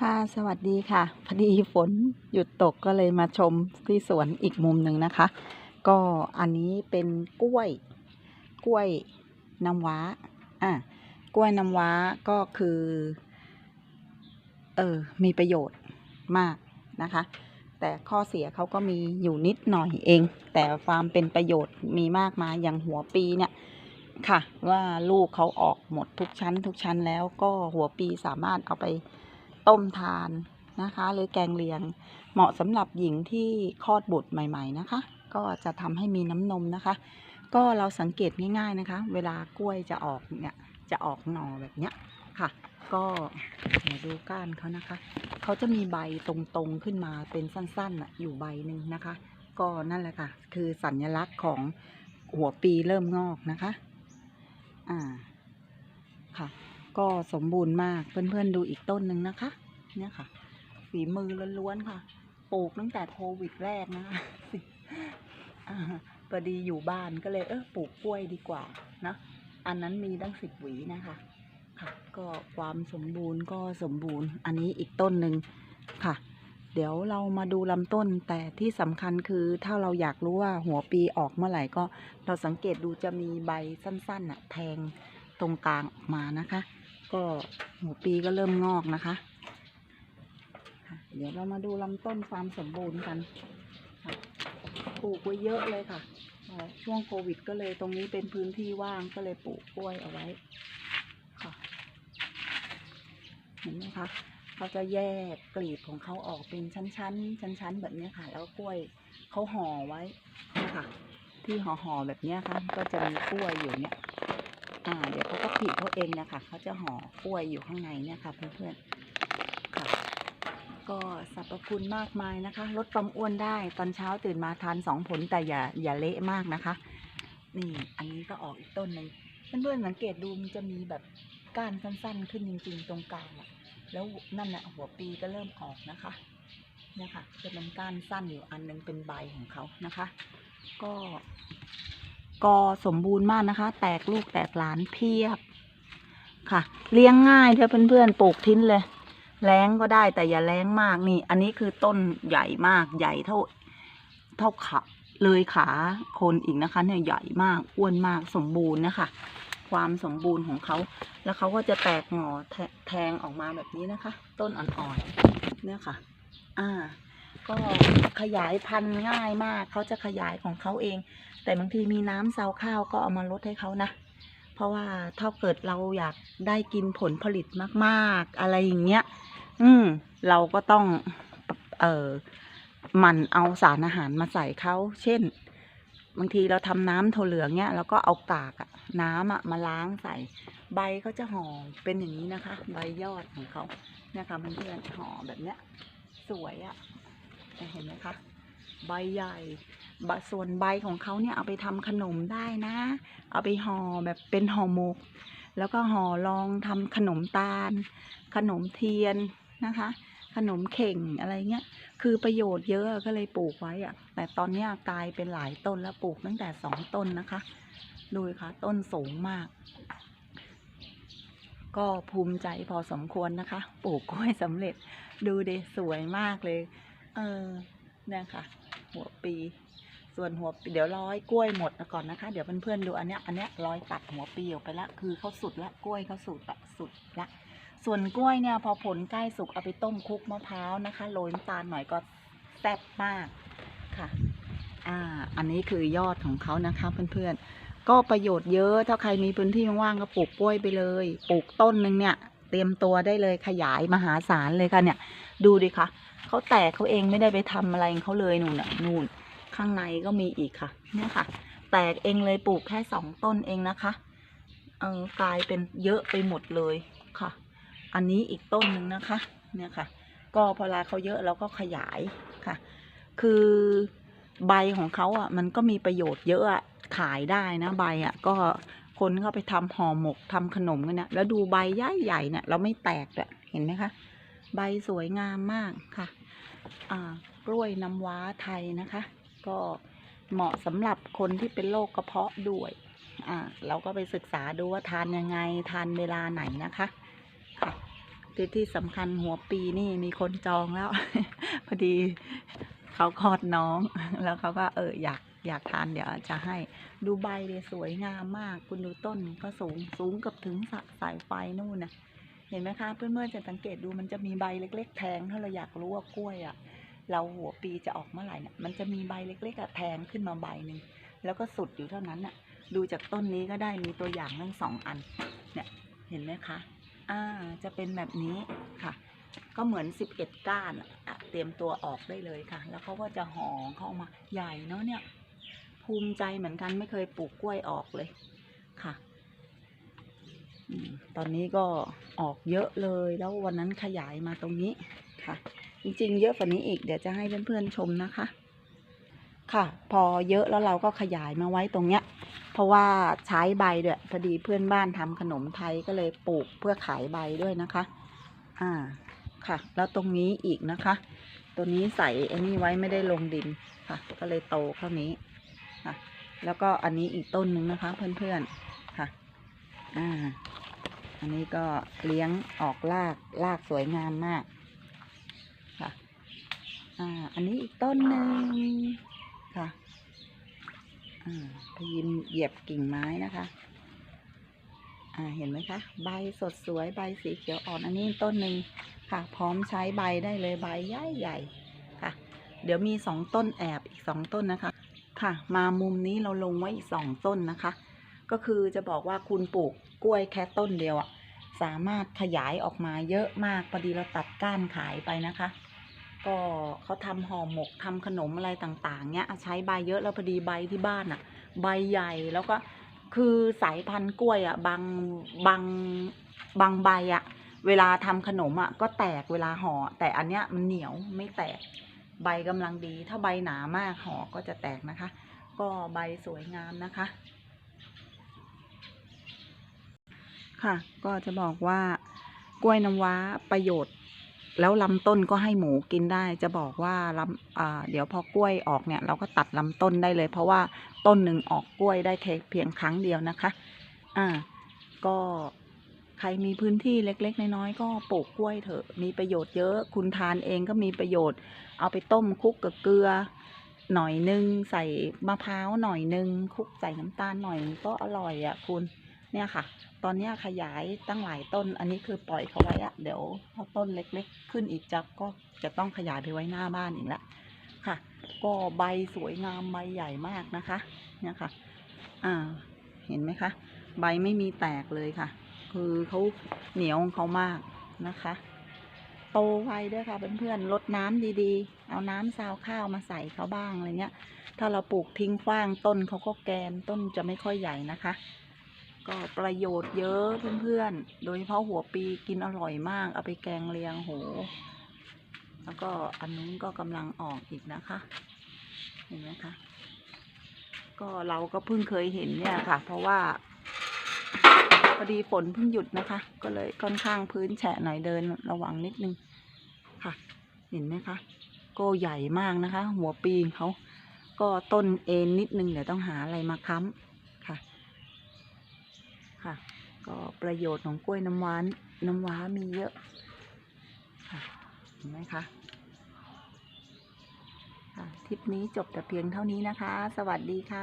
ค่ะสวัสดีค่ะ พอดีฝนหยุดตกก็เลยมาชมที่สวนอีกมุมหนึ่งนะคะ ก็อันนี้เป็นกล้วย กล้วยน้ำว้าอะกล้วยน้ำว้าก็คือ เออมีประโยชน์มากนะคะ แต่ข้อเสียเขาก็มีอยู่นิดหน่อยเอง แต่ความเป็นประโยชน์มีมากมายอย่างหัวปีเนี่ยค่ะ ว่าลูกเขาออกหมดทุกชั้น ทุกชั้นแล้วก็หัวปีสามารถเอาไป ต้มทานนะคะ หรือแกงเลียง เหมาะสำหรับหญิงที่คลอดบุตรใหม่ ๆ นะคะ ก็จะทำให้มีน้ำนมนะคะ ก็เราสังเกตง่าย ๆนะคะ เวลากล้วยจะออกเนี่ยจะออกหน่อแบบเนี้ยค่ะ ก็เดี๋ยวดูก้านเขานะคะ เขาจะมีใบตรงๆขึ้นมาเป็นสั้นๆน่ะอยู่ใบหนึ่งนะคะ ก็นั่นแหละค่ะ คือสัญลักษณ์ของหัวปีเริ่มงอกนะคะ อ่า ค่ะ ก็สมบูรณ์มาก เพื่อนๆดูอีกต้นหนึ่งนะคะ เนี่ยค่ะ ฝีมือล้วนๆค่ะ ปลูกตั้งแต่โควิดแรกนะคะพอดีอยู่บ้านก็เลยเออปลูกกล้วยดีกว่านะอันนั้นมีตั้งสิบหวีนะคะค่ะ ก็ความสมบูรณ์ก็สมบูรณ์ อันนี้อีกต้นหนึ่งค่ะ เดี๋ยวเรามาดูลำต้นแต่ที่สำคัญคือถ้าเราอยากรู้ว่าหัวปีออกเมื่อไหร่ก็เราสังเกตดูจะมีใบสั้นๆน่ะแทงตรงกลางออกมานะคะ ก็หัวปีก็เริ่มงอกนะคะ เดี๋ยวเรามาดูลำต้นความสมบูรณ์กันปลูกไว้เยอะเลยค่ะ ช่วงโควิดก็เลยตรงนี้เป็นพื้นที่ว่างก็เลยปลูกกล้วยเอาไว้ค่ะ เห็นไหมคะเขาจะแยกกลีบของเขาออกเป็นชั้นๆ ชั้นๆ แบบนี้ค่ะ แล้วกล้วยเขาห่อไว้ค่ะที่ห่อๆแบบนี้ค่ะ ก็จะมีกล้วยอยู่เนี่ย อ่า เดี๋ยวเขาก็ผีเขาเองนะคะเขาจะห่อกล้วยอยู่ข้างในเนี่ยค่ะเพื่อนๆ ก็สรรพคุณมากมายนะคะ ลดความอ้วนได้ตอนเช้าตื่นมาทานสองผลแต่อย่าอย่าเละมากนะคะ นี่อันนี้ก็ออกอีกต้นหนึ่งเพื่อนๆสังเกตดูมันจะมีแบบก้านสั้นๆ ขึ้นจริง ๆ ตรงกลางอะแล้วนั่นน่ะหัวปีก็เริ่มออกนะคะเนี่ยค่ะจะเป็นก้านสั้นอยู่อันหนึงเป็นใบของเขานะคะ ก็ก็สมบูรณ์มากนะคะ แตกลูกแตกหลานเพียบค่ะ เลี้ยงง่ายเถอะเพื่อนๆปลูกทิ้นเลย แรงก็ได้แต่อย่าแรงมากนี่ อันนี้คือต้นใหญ่มากใหญ่เท่าเท่าขาเลยขาคนอีกนะคะ เนี่ยใหญ่มากอ้วนมากสมบูรณ์นะคะ ความสมบูรณ์ของเขาแล้วเขาก็จะแตกหน่อแทแทงออกมาแบบนี้นะคะ ต้นอ่อนๆเนี่ยค่ะ อ่า ก็ขยายพันธุ์ง่ายมากเขาจะขยายของเขาเอง แต่บางทีมีน้ำเซาวข้าวก็เอามาลดให้เขานะเพราะว่าถ้าเกิดเราอยากได้กินผลผลิตมาก ๆ อะไรอย่างเงี้ย อืม เราก็ต้อง เออหมันเอาสารอาหารมาใส่เขาเช่น บางทีเราทำน้ำถั่วเหลืองเนี่ยเราก็เอากากอะน้ำอะมาล้างใส่ ใบเขาจะห่อเป็นอย่างนี้นะคะ ใบยอดของเขาเนี่ยค่ะเพื่อนๆห่อแบบเนี้ย สวยอะเห็นไหมคะใบใหญ่ส่วนใบของเขาเนี่ยเอาไปทำขนมได้นะ เอาไปห่อแบบเป็นห่อหมก แล้วก็ห่อรองทำขนมตาล ขนมเทียน นะคะ ขนมเข่งอะไรเงี้ย คือประโยชน์เยอะก็เลยปลูกไว้อะแต่ตอนนี้กลายเป็นหลายต้นแล้วปลูกตั้งแต่สองต้นนะคะ ดูสิคะต้นสูงมาก ก็ภูมิใจพอสมควรนะคะ ปลูกกล้วยสำเร็จ ดูเดสวยมากเลย เออเนี่ยค่ะ หัวปีส่วนหัวเดี๋ยวร้อยกล้วยหมดก่อนนะคะ เดี๋ยวเพื่อนๆดูอันเนี้ยอันเนี้ยร้อยตัดหัวปีออกไปล้วคือเขาสุดละกล้วยเขาสุดละสุดละ ส่วนกล้วยเนี่ยพอผลใกล้สุกเอาไปต้มคลุกมะพร้าวนะคะโรยน้ำตาลหน่อยก็แซ่บมากค่ะ อ่า อันนี้คือยอดของเขานะคะเพื่อนๆ ก็ประโยชน์เยอะถ้าใครมีพื้นที่ว่างก็ปลูกกล้วยไปเลย ปลูกต้นหนึ่งเนี่ย เตรียมตัวได้เลยขยายมหาศาลเลยค่ะเนี่ย ดูดิคะเขาแตกเขาเองไม่ได้ไปทำอะไรเขาเลยนู่นน่ะนู่น ข้างในก็มีอีกค่ะ เนี่ยค่ะ แตกเองเลยปลูกแค่สองต้นเองนะคะ เออกลายเป็นเยอะไปหมดเลยค่ะ อันนี้อีกต้นหนึ่งนะคะ เนี่ยค่ะ ก็พอลาเขาเยอะเราก็ขยายค่ะ คือใบของเขาอะ มันก็มีประโยชน์เยอะอะขายได้นะใบอะ ก็คนก็ไปทำห่อหมกทำขนมกันเนี่ยแล้วดูใบใหญ่ใหญ่เนี่ยเราไม่แตกด้วยเห็นไหมคะ ใบสวยงามมากค่ะ อ่ากล้วยน้ำว้าไทยนะคะ ก็เหมาะสำหรับคนที่เป็นโรคกระเพาะด้วย อ่า เราก็ไปศึกษาดูว่าทานยังไง ทานเวลาไหนนะคะ ที่ที่สำคัญหัวปีนี่มีคนจองแล้ว พอดีเขาคลอดน้องแล้วเขาก็เอออยากอยากทานเดี๋ยวจะให้ดูใบเลยสวยงามมาก คุณดูต้นก็สูงสูงเกับถึงสะสายไฟนู่นนะเห็นไหมคะเพื่อนๆจะสังเกตดูมันจะมีใบเล็ก ๆ แทงถ้าเราอยากรู้ว่ากล้วยอะ่ะ เราหัวปีจะออกเมื่อไหร่นี่ยมันจะมีใบเล็กๆอะแทงขึ้นมาใบหนึ่งแล้วก็สุดอยู่เท่านั้นน่ะ ดูจากต้นนี้ก็ได้มีตัวอย่างทั้งสองอันเนี่ยเห็นไหมคะ อ่าจะเป็นแบบนี้ค่ะ ก็เหมือนสิบเอ็ดก้านเตรียมตัวออกได้เลยค่ะ แล้วเขาก็จะห่อเข้ามาใหญ่เนาะเนี่ย ภูมิใจเหมือนกันไม่เคยปลูกกล้วยออกเลยค่ะตอนนี้ก็ออกเยอะเลยแล้ววันนั้นขยายมาตรงนี้ค่ะ จริงๆ เยอะกว่านี้อีกเดี๋ยวจะให้เพื่อนๆชมนะคะ ค่ะ พอเยอะแล้วเราก็ขยายมาไว้ตรงเนี้ย เพราะว่าใช้ใบด้วยพอดีเพื่อนบ้านทำขนมไทยก็เลยปลูกเพื่อขายใบด้วยนะคะ อ่าค่ะ แล้วตรงนี้อีกนะคะ ตัวนี้ใส่ไอ้นี่ไว้ไม่ได้ลงดินค่ะ ก็เลยโตเท่านี้ค่ะ แล้วก็อันนี้อีกต้นหนึ่งนะคะ เพื่อนๆค่ะ อ่า อันนี้ก็เลี้ยงออกรากรากสวยงามมาก ค่ะ อ่า อันนี้อีกต้นหนึ่ง ค่ะพยิมเหยียบกิ่งไม้นะคะ อ่า เห็นไหมคะ ใบสดสวย ใบสีเขียวอ่อน อันนี้ต้นหนึ่งค่ะ พร้อมใช้ใบได้เลยใบใหญ่ใหญ่ค่ะ เดี๋ยวมีสองต้นแอบอีกสองต้นนะคะ ค่ะ มามุมนี้เราลงไว้อีกสองต้นนะคะ ก็คือจะบอกว่าคุณปลูกกล้วยแค่ต้นเดียวอะสามารถขยายออกมาเยอะมากพอดีเราตัดก้านขายไปนะคะ ก็เขาทำห่อหมกทำขนมอะไรต่างๆเนี้ยใช้ใบเยอะแล้วพอดีใบที่บ้านอะใบใหญ่แล้วก็คือสายพันธุ์กล้วยอะบางบางบางใบอะเวลาทำขนมอะก็แตกเวลาห่อแต่อันเนี้ยมันเหนียวไม่แตกใบกำลังดี ถ้าใบหนามากห่อก็จะแตกนะคะ ก็ใบสวยงามนะคะ ค่ะก็จะบอกว่ากล้วยน้ำว้าประโยชน์ แล้วลำต้นก็ให้หมูกินได้ จะบอกว่าลำเดี๋ยวพอกล้วยออกเนี่ย เราก็ตัดลำต้นได้เลย เพราะว่าต้นหนึ่งออกกล้วยได้แค่เพียงครั้งเดียวนะคะอ่าก็ใครมีพื้นที่เล็ก ๆ น้อยๆก็ปลูกกล้วยเถอะ มีประโยชน์เยอะ คุณทานเองก็มีประโยชน์ เอาไปต้มคลุกกับเกลือ หน่อยนึง ใส่มะพร้าวหน่อยนึงคลุกใส่น้ำตาลหน่อยก็อร่อยอะ่ะคุณ เนี่ยค่ะ ตอนนี้ขยายตั้งหลายต้น อันนี้คือปล่อยเขาไว้อะเดี๋ยวพอต้นเล็กๆ ขึ้นอีกจะก็จะต้องขยายไปไว้หน้าบ้านอีกละค่ะ ก็ใบสวยงามใบใหญ่มากนะคะ เนี่ยค่ะ อ่า เห็นไหมคะ ใบไม่มีแตกเลยค่ะ คือเขาเหนียวของเขามากนะคะ โตไวด้วยค่ะเพื่อนๆลดน้ำดีๆ เอาน้ำซาวข้าวมาใส่เขาบ้างอะไรเงี้ย ถ้าเราปลูกทิ้งขว้างต้นเขาก็แกนต้นจะไม่ค่อยใหญ่นะคะ ก็ประโยชน์เยอะเพื่อนๆ โดยเฉพาะหัวปีกินอร่อยมาก เอาไปแกงเลียงโห แล้วก็อันนู้นก็กำลังออกอีกนะคะ เห็นไหมคะ ก็เราก็เพิ่งเคยเห็นเนี่ยค่ะ เพราะว่าพอดีฝนเพิ่งหยุดนะคะ ก็เลยค่อนข้างพื้นแฉะหน่อยเดินระวังนิดนึงค่ะ เห็นไหมคะ ก็ใหญ่มากนะคะ หัวปีงเขา ก็ต้นเอ็นนิดนึงเดี๋ยวต้องหาอะไรมาค้ำ ค่ะ ก็ประโยชน์ของกล้วยน้ำว้าน้ำว้ามีเยอะค่ะเห็นไหมคะค่ะทริปนี้จบแต่เพียงเท่านี้นะคะ สวัสดีค่ะ